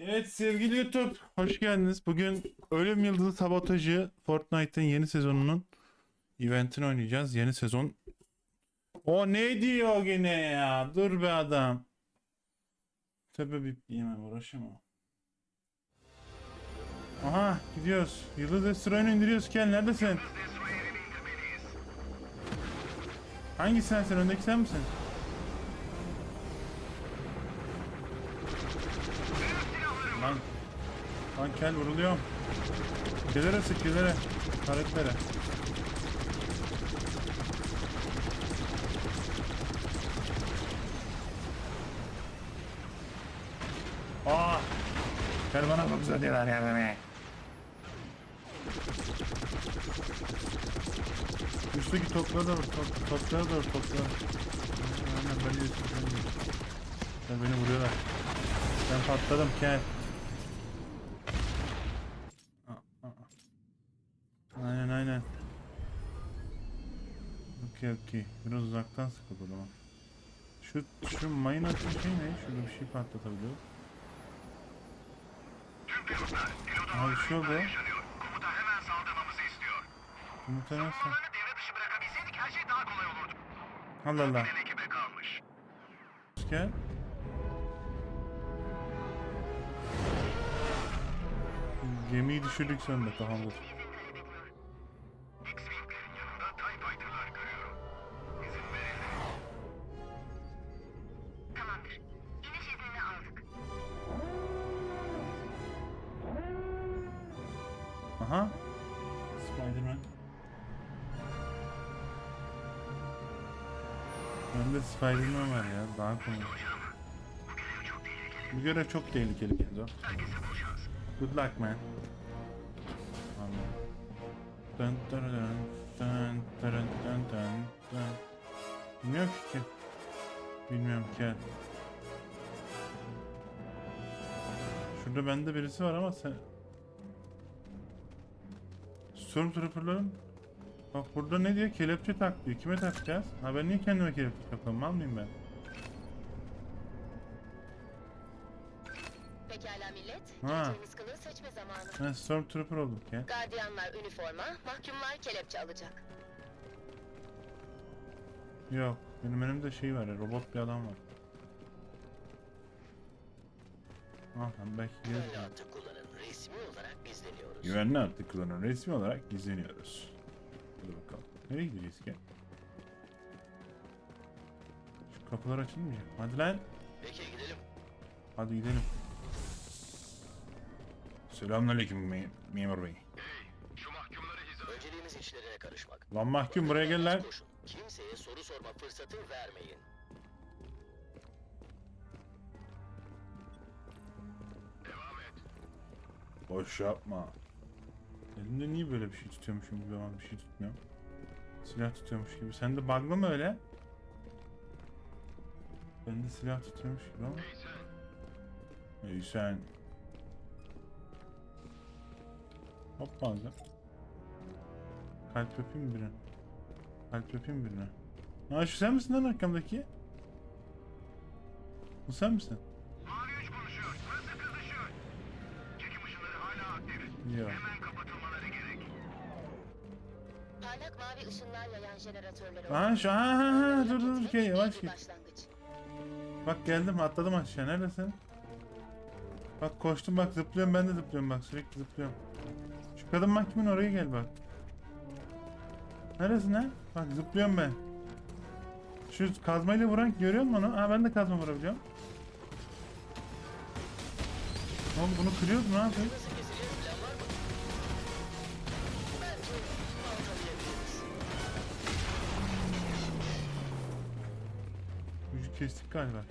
Evet sevgili YouTube hoş geldiniz. Bugün Ölüm Yıldızı Sabotajı Fortnite'ın yeni sezonunun eventini oynayacağız. Yeni sezon. O ne diyor gene ya? Dur be adam. Tabi bir yemem uğraşamam. Aha gidiyoruz. Yıldız Destroyer'ını indiriyoruz. Gel neredesin? Hangi sensin? Öndeki sen misin? Lan. Lan kel vuruluyorum. Gelere sık gelere. Haretlere. Aa! Kel bana bak diyorlar yani. Üstteki toplara da vur, top, toplara da vur, toplara. Aynen ben de Ben beni vuruyorlar. Ben patladım kel. Aa, aa. Aynen aynen. Okey okey. Biraz uzaktan sık o zaman. Şu, şu mayın atın şey ne? Şurada bir şey patlatabiliyor. Abi oldu. yaşanıyor. Komuta hemen saldırmamızı istiyor. Komuta nasıl? Devre her şey daha kolay olurdu. Allah Allah. Ekibe. Gemiyi düşürdük sonunda tamamdır. Spiderman. Bende Spiderman var ya daha komik. Bu görev çok tehlikeli Kenzo. Good luck man. Aman. Dın dın dın dın dın dın dın dın. Bilmiyorum ki. Bilmiyorum ki. Şurada bende birisi var ama sen... Stormtrooper'ların Bak burada ne diyor? Kelepçe tak diyor. Kime takacağız? Ha ben niye kendime kelepçe takıyorum? Mal mıyım ben? Pekala millet. Ha. Giyeceğiniz kılığı seçme zamanı. Ben Stormtrooper oldum ya. Gardiyanlar üniforma, mahkumlar kelepçe alacak. Yok. Benim önümde şey var ya. Robot bir adam var. Ah ben belki Güvenli Güvenli hattı kullanan resmi olarak gizleniyoruz. Hadi bakalım. Nereye gideceğiz ki? Şu kapılar açılmayacak. Hadi lan. Peki gidelim. Hadi gidelim. Selamünaleyküm me- memur bey. Şu mahkumları hizaya... Önceliğimiz işlerine karışmak. Lan mahkum buraya gel lan. Koşun. Kimseye soru sorma fırsatı vermeyin. Devam et. Boş yapma. Elimde niye böyle bir şey tutuyormuşum gibi ama bir şey tutmuyorum. Silah tutuyormuş gibi. Sen de bug'lı mı öyle? Ben de silah tutuyormuş gibi ama. Hey sen. Hop bazen. Kalp öpeyim mi birine? Kalp öpeyim birine? Ha şu sen misin lan arkamdaki? Bu sen misin? Mavi 3 konuşuyor. Burası kızışıyor. Çekim ışınları hala aktif. Yok. Mavi ışınlar yayan jeneratörleri Aha şu ha ha ha dur dur dur iyi yavaş git. Bak geldim atladım aşağı neredesin? Bak koştum bak zıplıyorum ben de zıplıyorum bak sürekli zıplıyorum. Şu kadın mahkumun oraya gel bak. Neresin ha? Bak zıplıyorum ben. Şu kazmayla vuran görüyor musun onu? Ha ben de kazma vurabiliyorum. Oğlum bunu kırıyoruz mu ne yapıyoruz? Kestik galiba.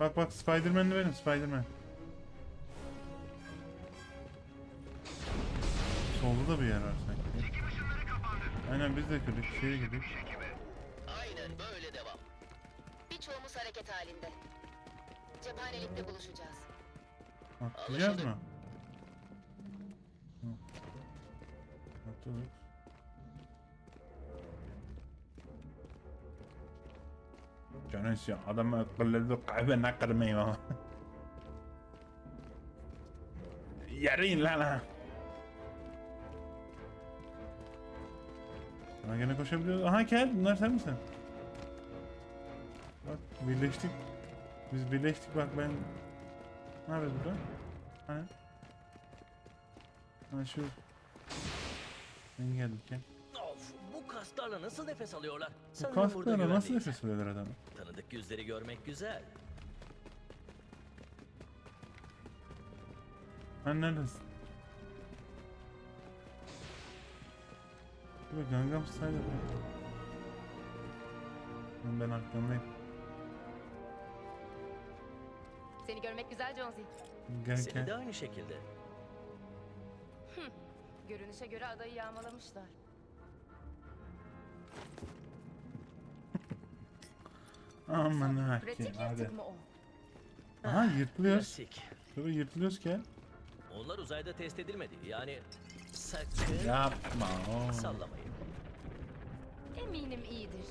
Bak bak Spiderman'li benim Spiderman. Solda da bir yer var sanki. Aynen biz de kırdık şeye girdik. Aynen böyle devam. Birçoğumuz hareket halinde. Cephanelikte buluşacağız. Atlayacağız mı? Atladık. Canın ya adam akıllı kahve ne kırmayayım ama. İn lan ha. Ha gene koşabiliyoruz. Aha gel bunlar sen misin? Bak birleştik. Biz birleştik bak ben... Ne yapıyoruz burada? Hani? Ha şu... Ben geldim gel. Of, bu kaslarla nasıl nefes alıyorlar? Bu Sanırım burada kasklarla nasıl nefes alıyorlar adamı? Tanıdık yüzleri görmek güzel. Sen neredesin? Dur Gangnam Style yapıyor. Oğlum Ben arkamdayım. Seni görmek güzel Jonesy. Gel Seni gel. de aynı şekilde. Görünüşe göre adayı yağmalamışlar. Aman hakim Pratik hadi. yırtık mı o? Aha yırtılıyoruz. Klasik. Şurada yırtılıyoruz ki. Onlar uzayda test edilmedi. Yani sakın Yapma. oo. sallamayın. Eminim iyidir.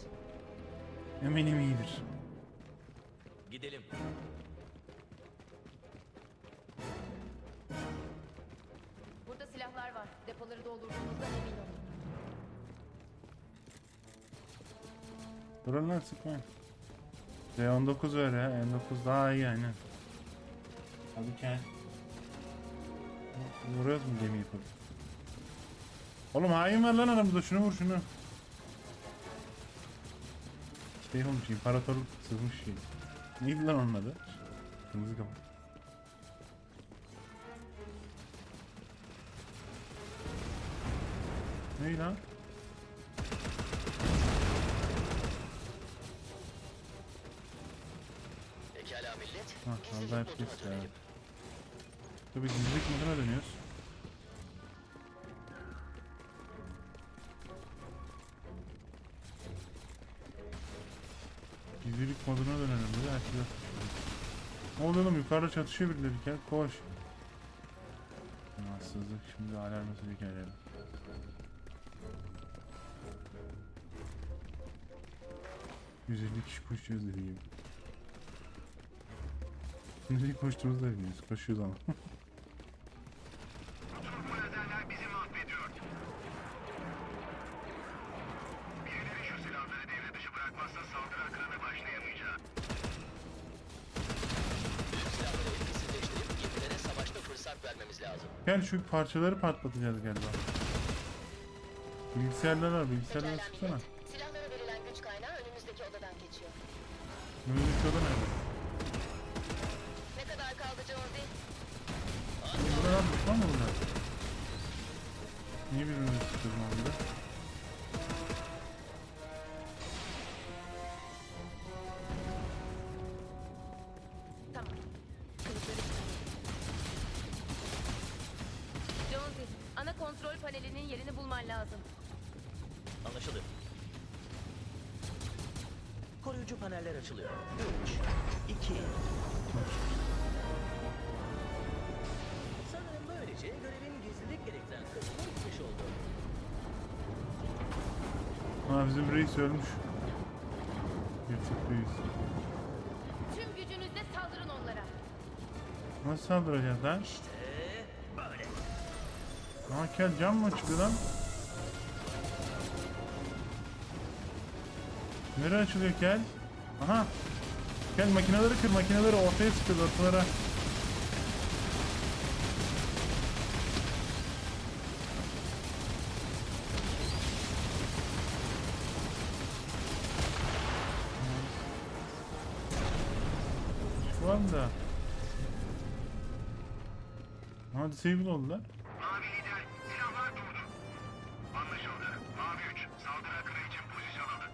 Eminim iyidir. Gidelim. Burada silahlar var. Depoları doldurduğumuzdan emin olun. Buralar sıkma. Z19 ver ya. M9 daha iyi aynen. Hadi gel. Vuruyoruz mu gemiyi yapıp? Oğlum hain var lan aramızda şunu vur şunu. Şey olmuş imparatorluk sızmış şey. Neydi lan onun adı? Kırmızı kapak. Neydi lan? Pekala millet. Ha, Gizlilik vallahi pis ya. Tabii gizlilik moduna dönüyoruz. Gizlilik moduna dönelim dedi. Herkes yok. Ne oluyor oğlum yukarıda çatışıyor birileri gel koş. Rahatsızlık şimdi alarm mesajı gelelim. Güzellik kişi koşuyoruz dediğim. Şimdi koştuğumuzda bilmiyoruz. Koşuyoruz ama. Birileri şu parçaları patlatacağız galiba. Bilgisayarlar var. Bilgisayarları Pekala sıksana. Silahlara verilen güç kaynağı önümüzdeki odadan geçiyor. Önümüzdeki oda nerede? Düşman mı bunlar? Niye? Tamam. Kılıçları çıkarın. Jonesy, ana kontrol panelinin yerini bulman lazım. Anlaşıldı. Koruyucu paneller açılıyor. 3, Ha bizim reis ölmüş. Yırtık reis. Tüm gücünüzle saldırın onlara. Nasıl saldıracağız lan? İşte böyle. Aha kel cam mı açılıyor lan? Nereye açılıyor kel? Aha. Kel makineleri kır makineleri ortaya sıkıyor ortalara. Şu anda. Aha disable oldular. Mavi lider, silahlar durdu. Anlaşıldı. Mavi 3, saldırı akını için pozisyon alın.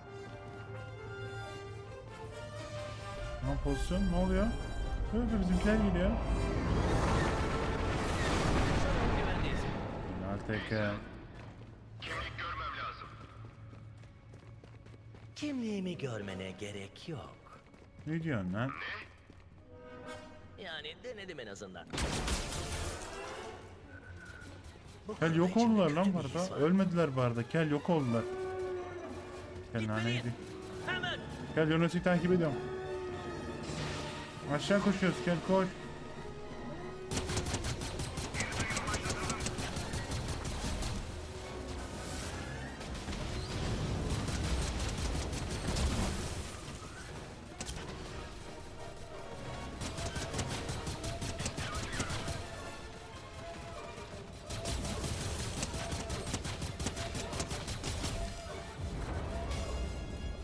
Lan pozisyon ne oluyor? Böyle bizimkiler geliyor. Teker. Kimlik görmem lazım. Kimliğimi görmene gerek yok. Ne diyorsun lan? Yani denedim en azından. Kel yok oldular lan bu arada. Ölmediler bu arada. Kel yok oldular. Kel naneydi. Hemen! Kel Jones'u takip ediyorum. Aşağı koşuyoruz. Kel koş.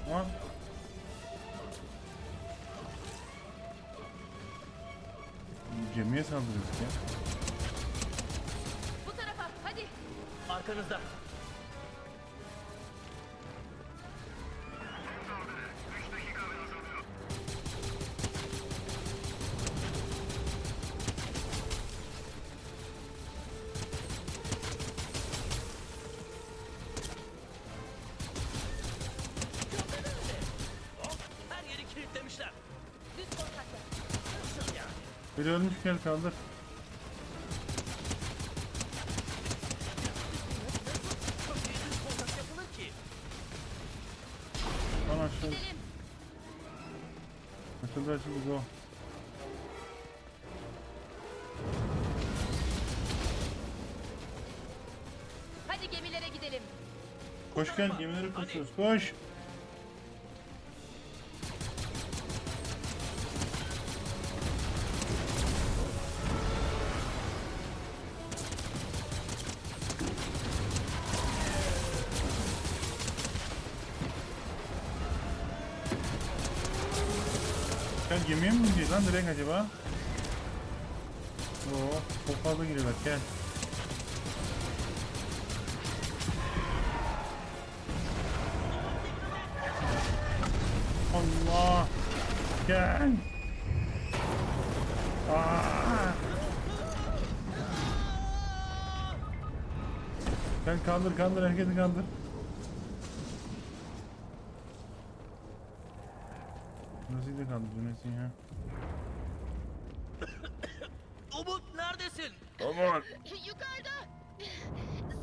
Lan. Gemiye saldırıyoruz ya. Bu tarafa hadi. Arkanızda. Biri ölmüş gel kaldır. Lan aşağı. Açıldı açıldı go. Hadi gemilere gidelim. Koş gel gemileri koşuyoruz. Koş. Gel gemiye mi gidiyor lan direkt acaba? Oo, çok fazla giriyorlar gel. Allah. Gel. Aa. Gel kaldır kaldır herkesi kaldır. Nasıl Cüneyt'in ya? Umut neredesin? Aman. Yukarıda.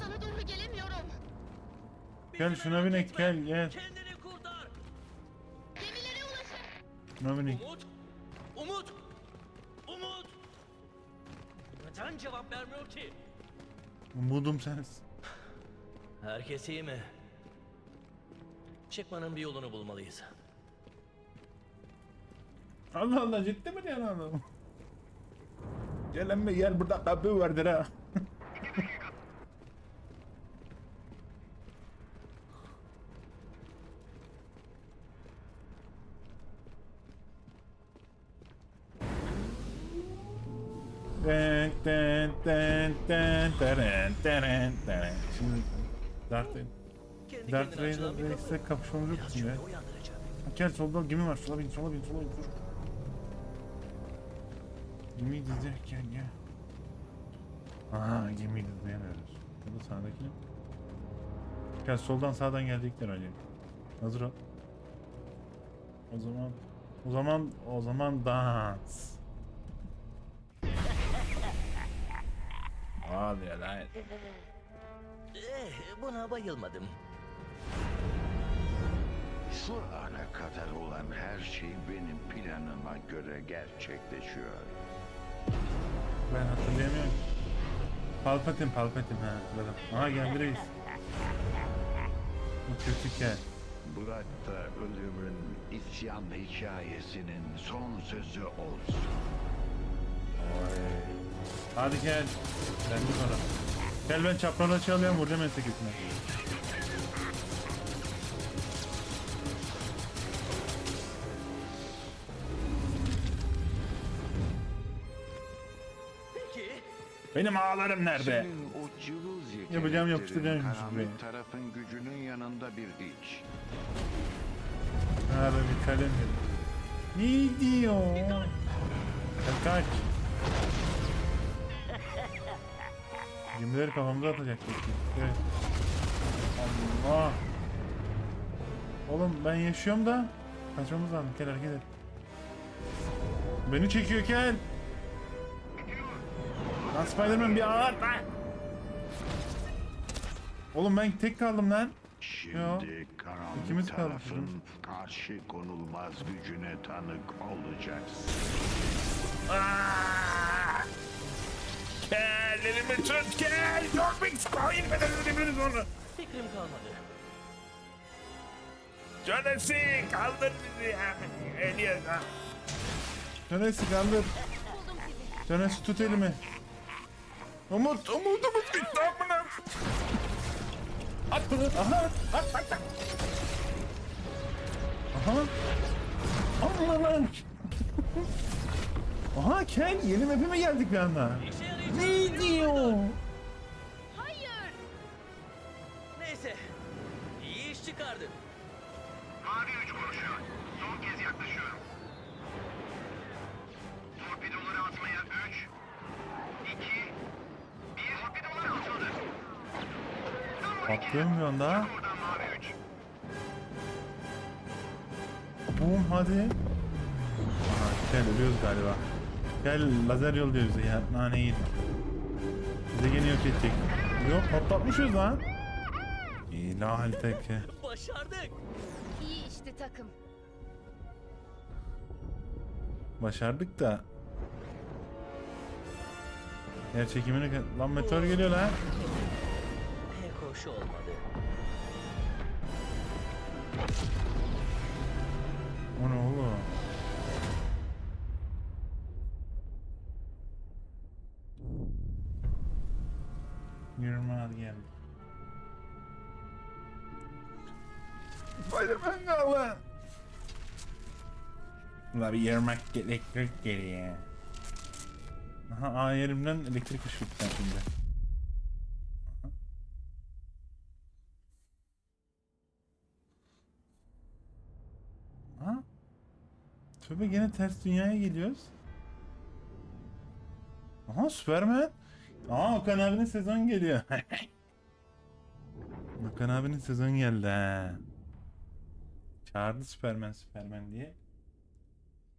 Sana doğru gelemiyorum. Gel şuna binek gel gel. Kendini kurtar. Gemilere ulaşın. Binek. Umut. Umut. Umut. Neden cevap vermiyor ki? Umudum sensin. Herkes iyi mi? Çıkmanın bir yolunu bulmalıyız. Allah Allah ciddi mi diyorsun adam? Gel emmi gel burada kapı vardır ha. Ten, ten, ten, ten, teren, teren, teren. Şimdi Darth, Darth kendine açılan Vader bir Reis'le kapı. kapışmamız yok mu ya? Gel solda gemi var. Sola bin, sola bin, sola bin. Dur. Gemiyi dizerek gel gel. Aha gemiyi dizleyemiyoruz. Burada sağdaki ne? Gel soldan sağdan gelecekler Ali. Hazır ol. O zaman o zaman o zaman dans. Hadi lan. Eh, buna bayılmadım. Şu ana kadar olan her şey benim planıma göre gerçekleşiyor. Ben hatırlayamıyorum. Palpatine, Palpatine ha hatırladım. Aha geldi reis. Bu kötü gel. Bırak da ölümün isyan hikayesinin son sözü olsun. Hadi gel. Ben bir para. Gel ben çaprazdan çalıyorum vuracağım ensekesine. Peki. Benim ağlarım nerede? Senin o cılız Yapacağım, yapıştıracağım şimdi karanlık şuraya. tarafın gücünün yanında bir hiç. Abi bir kalem verin. Ne diyor? Sen kaç. Gemileri kafamıza atacak kesin. Evet. Allah. Oğlum ben yaşıyorum da kaçmamız lazım. Gel hareket et. Beni çekiyor gel. Lan Spiderman bir ağır lan. Oğlum ben tek kaldım lan. Şimdi karanlık ikimiz kaldık tarafın karşı konulmaz gücüne tanık olacaksın. Gel elimi tut gel. Yok bir spoil ben elimi sonra. Fikrim kalmadı. Jonesi kaldır bizi ya. Eliyor ha. Jonesi kaldır. Buldum sizi. Tut elimi. Umut, umudumuz bitti amına. At bunu. Aha, at, at, at. Aha. Allah lan. Aha Kel yeni map'e mi geldik bir anda? Ne diyor? Tam 12. Patlıyorum bir anda. Oradan mavi 3. Boom hadi. Aha Kel ölüyoruz galiba. Gel lazer yolluyor bize ya. Nane yiyin. Bize gene yok edecek. Yok patlatmışız lan. İlahi teke. Başardık. İyi işte takım. Başardık da. Yer çekimini... Lan meteor geliyor lan. Hoş olmadı. O ne oğlum? Yürüme hadi geldi. Spiderman kaldı. Ulan bir yürümek elektrik geliyor. Aha A yerimden elektrik ışığı sen şimdi. Aha. Ha? Tövbe gene ters dünyaya geliyoruz. Aha Superman. Aa Okan abinin sezon geliyor. Okan abinin sezon geldi ha. Çağırdı Superman Superman diye.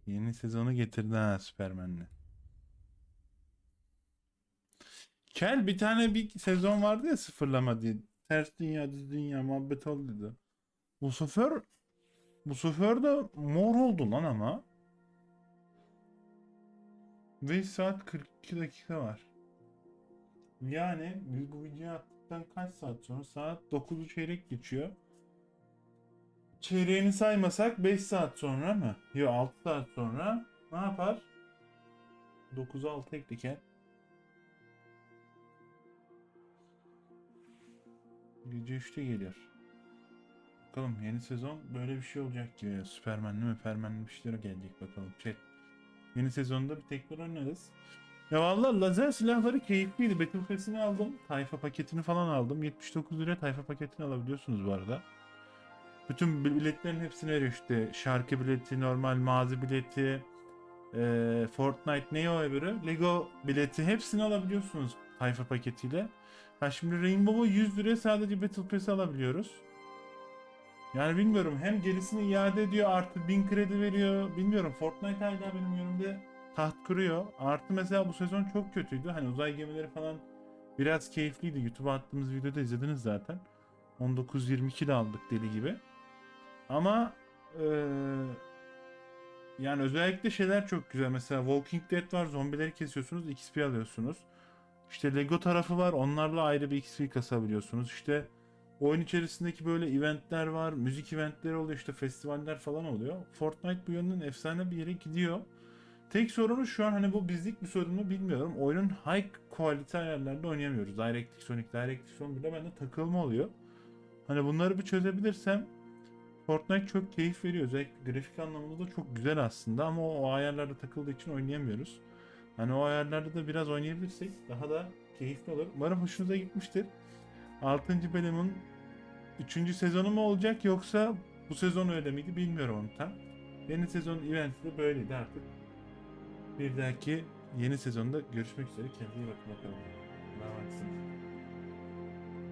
Yeni sezonu getirdi ha Superman'le. Kel bir tane bir sezon vardı ya sıfırlama diye. Ters dünya düz dünya muhabbet oldu. Bu sefer bu sefer de mor oldu lan ama. 5 saat 42 dakika var. Yani biz bu videoyu attıktan kaç saat sonra? Saat 9'u çeyrek geçiyor. Çeyreğini saymasak 5 saat sonra mı? Yok 6 saat sonra ne yapar? 9'a 6 ekleken. Gece 3'te geliyor. Bakalım yeni sezon böyle bir şey olacak gibi. Süpermenli mi Permenli bir şeyler gelecek bakalım. Chat. Yeni sezonda bir tekrar oynarız. Ya vallahi lazer silahları keyifliydi. Battle Pass'ini aldım. Tayfa paketini falan aldım. 79 lira tayfa paketini alabiliyorsunuz bu arada. Bütün biletlerin hepsini veriyor işte. Şarkı bileti, normal mağaza bileti, eee, Fortnite ne o öbürü? Lego bileti hepsini alabiliyorsunuz tayfa paketiyle. Ha şimdi Rainbow'u 100 liraya sadece Battle Pass'i alabiliyoruz. Yani bilmiyorum hem gerisini iade ediyor artı 1000 kredi veriyor. Bilmiyorum Fortnite hala benim önümde taht kuruyor. Artı mesela bu sezon çok kötüydü. Hani uzay gemileri falan biraz keyifliydi. YouTube'a attığımız videoda izlediniz zaten. 19-22 de aldık deli gibi. Ama eee, yani özellikle şeyler çok güzel. Mesela Walking Dead var. Zombileri kesiyorsunuz. XP alıyorsunuz. İşte Lego tarafı var. Onlarla ayrı bir XP kasabiliyorsunuz. İşte oyun içerisindeki böyle eventler var. Müzik eventleri oluyor. işte festivaller falan oluyor. Fortnite bu yönden efsane bir yere gidiyor. Tek sorunu şu an hani bu bizlik bir sorun mu bilmiyorum. Oyunun high quality ayarlarda oynayamıyoruz. DirectX Sonic, DirectX Son bile bende takılma oluyor. Hani bunları bir çözebilirsem Fortnite çok keyif veriyor. Özellikle grafik anlamında da çok güzel aslında ama o, o ayarlarda takıldığı için oynayamıyoruz. Hani o ayarlarda da biraz oynayabilirsek daha da keyifli olur. Umarım hoşunuza gitmiştir. 6. bölümün 3. sezonu mu olacak yoksa bu sezon öyle miydi bilmiyorum onu tam. Yeni sezon eventi de böyleydi artık. Bir dahaki yeni sezonda görüşmek üzere. Kendinize iyi bakın bakalım. Olun.